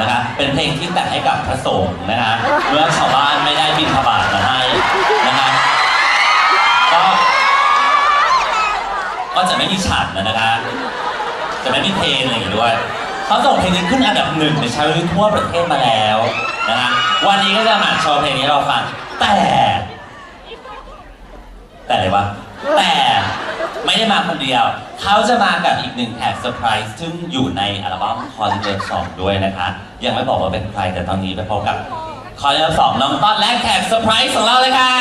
นะคะเป็นเพลงที่แต่งให้กับพระสงฆ์นะคะเมื่อชาวบ้านไม่ได้บิณฑบาตมาให้นะคะก็ก็จะไม่มีฉันนะนะคะจะไม่มีเพลงอะไรอย่างงี้ด้วยเขาส่งเพลงนี้ขึ้นอันดับหนึ่งในชาร์ตทั่วประเทศมาแล้วนะคะวันนี้ก็จะมาโชว์เพลงนี้ให้เราฟังแต่ แต่อะไรวะแต่ ไม่ได้มาคนเดียว เขาจะมากับอีกหนึ่งแขกเซอร์ไพรส์ซึ่งอยู่ในอัลบั้มคอนเสิร์ตสองด้วยนะคะ ยังไม่บอกว่าเป็นใครแต่ตอนนี้ไปพบกับคอนเสิร์ตสองน้องต้อนและแขกเซอร์ไพรส์ของเราเลยค่ะ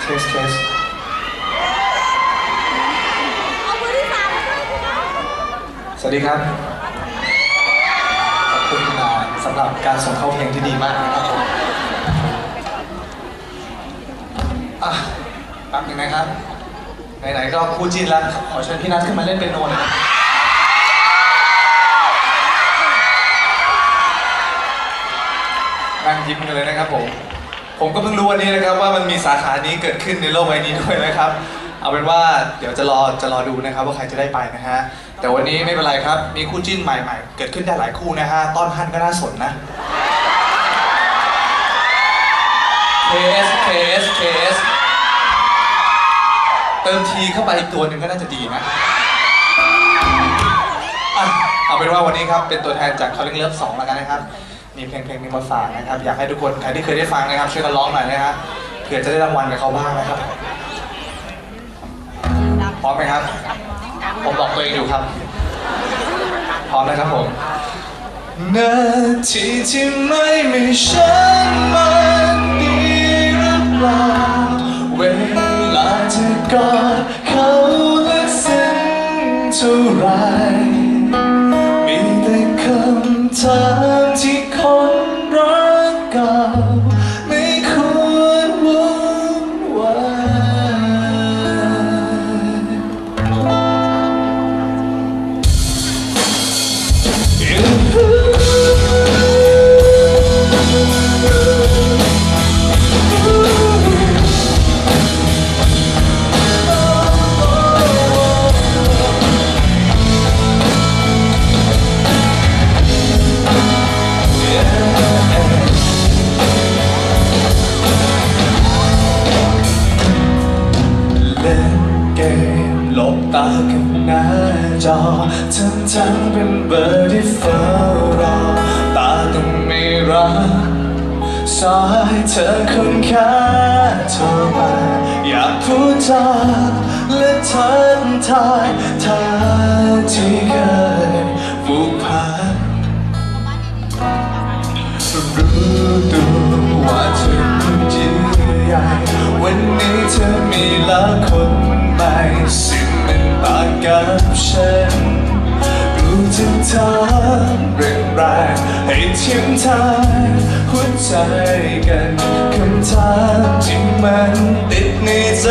เทสเทส เอามือที่สามมาด้วยคุณนะ ส วัสดีครับ ขอบคุณอ่าสำหรับการส่งเข้าเพลงที่ดีมากนะครับผมอะแป๊บหนึงนะครับ ไหนๆ ก็คู่จิ้นแล้วขอเชิญพี่นัทขึ้นมาเล่นเป็นโนหนอยนะนั่งยิ้มกันเลยนะครับผม ผมก็เพิ่งรู้วันนี้นะครับว่ามันมีสาขานี้เกิดขึ้นในโลกใบนี้ด้วยนะครับ เอาเป็นว่าเดี๋ยวจะรอจะรอดูนะครับว่าใครจะได้ไปนะฮะ แต่วันนี้ไม่เป็นไรครับ มีคู่จิ้นใหม่ๆ เกิดขึ้นได้หลายคู่นะฮะ ต้อนฮันก็น่าสนนะเคสเคสเคสเติมทีเข้าไปอีกตัวหนึ่งก็น่าจะดีนะอะเอาเป็นว่าวันนี้ครับเป็นตัวแทนจาก Calling Love 2แล้วกันนะครับมีเพลงเพลงหนึงมาฝากนะครับ อยากให้ทุกคนใครที่เคยได้ฟังนะครับช่วยกันร้องหน่อยนะฮะเผื่อจะได้รางวัลกับเขาบ้างนะครับ พร้อมไหมครับ ผมบอกตัวเองอยู่ครับ พร้อมนะครับผมนาทีที่ไม่มีฉันมันดีหรือเปล่าเวลาเธอกอดเขาและซึ้งเท่าไรมีแต่คำถาม ทั้งทั้งๆเป็นเบอร์ที่เฝ้ารอตาต้องไม่รักสายเธอคนแค่โทรมาอยากพูดจาและทักทายท่าที่เคยผูกพันรู้ตัวว่าเธอยิ่งใหญ่วันนี้เธอมีล้วคนใหม่สิ่งมันต่างกับฉัน รู้จะทำเรื่องไรให้ทิ้งทายหัวใจกันคำถามที่มันติดในใจ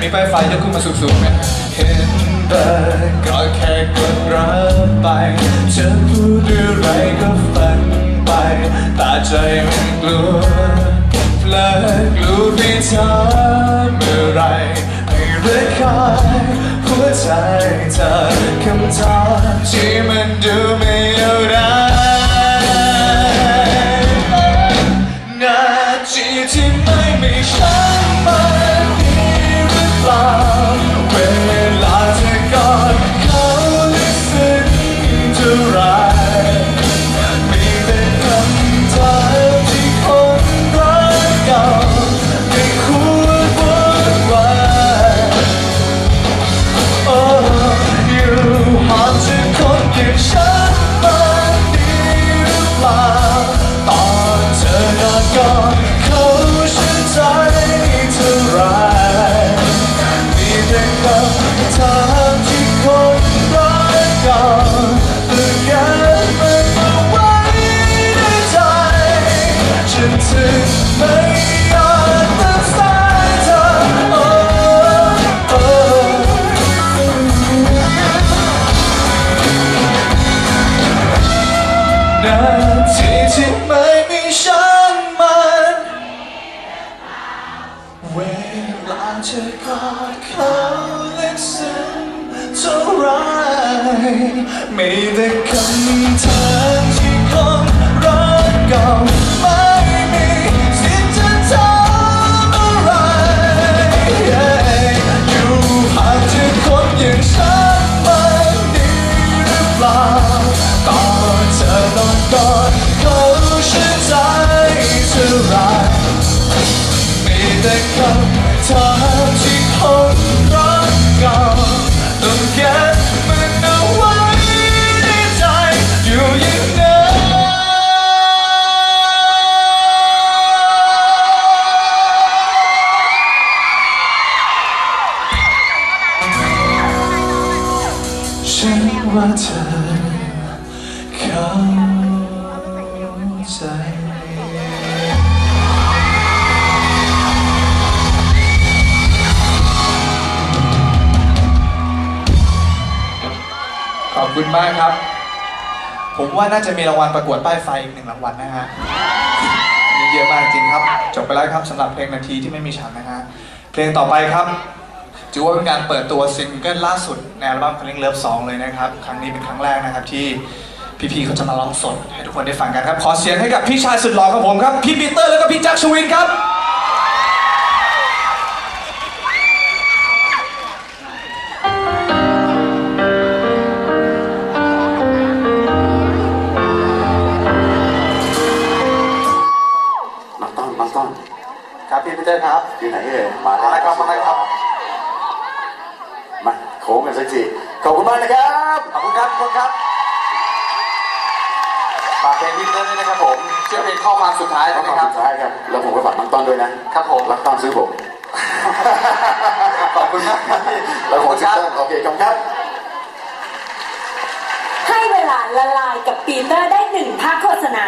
มีป้ายไฟยกขึ้นมาสูงๆนะเห็นเบอร์ก็แค่กดรับไปเธอพูดอะไรก็ฟังไปตาใจมันกลัวเลิกลัวที่เธอเมื่อไรไม่เลือกคายหัวใจเธอคำถาม เวลาเธอกอดเขาลึกซึ้งเท่าไรไม่ได้คำถามที่คนรักเก่า มีแต่คำถ มากครับ ผมว่าน่าจะมีรางวัลประกวดป้ายไฟอีกหนึ่งรางวัลนะฮะมีเยอะมากจริงครับ จบไปแล้วครับสำหรับเพลงนาทีที่ไม่มีฉันนะฮะ เพลงต่อไปครับถือว่าเป็นการเปิดตัวซิงเกิลล่าสุดในอัลบั้ม Calling Love 2 เลยนะครับ ครั้งนี้เป็นครั้งแรกนะครับที่พี่ๆเขาจะมาร้องสด ให้ทุกคนได้ฟังกันครับ ขอเสียงให้กับพี่ชายสุดหล่อของผมครับ พี่ปีเตอร์แล้วก็พี่แจ็คชวินครับ ครับพี่ปีเตอร์ครับอยู่ไหนเอ่ยมามาแล้วครับมาแล้วครับมาโค้งกันสักทีขอบคุณมากนะครับขอบคุณครับขอบคุณครับฝากเพลงพี่ปีเตอร์ด้วยนะครับผมเชื่อเพลงข้อความสุดท้ายแล้วนะก็ครับสุดท้ายครับแล้วผมก็ฝากน้องต้นด้วยนะครับผม รักต้นซื้อผมขอบคุณมากครับพี่แล้วผมซื้อต้นโอเคขอบคุณครับ ให้เวลาละลายกับปีเตอร์ได้หนึ่งภาคโฆษณา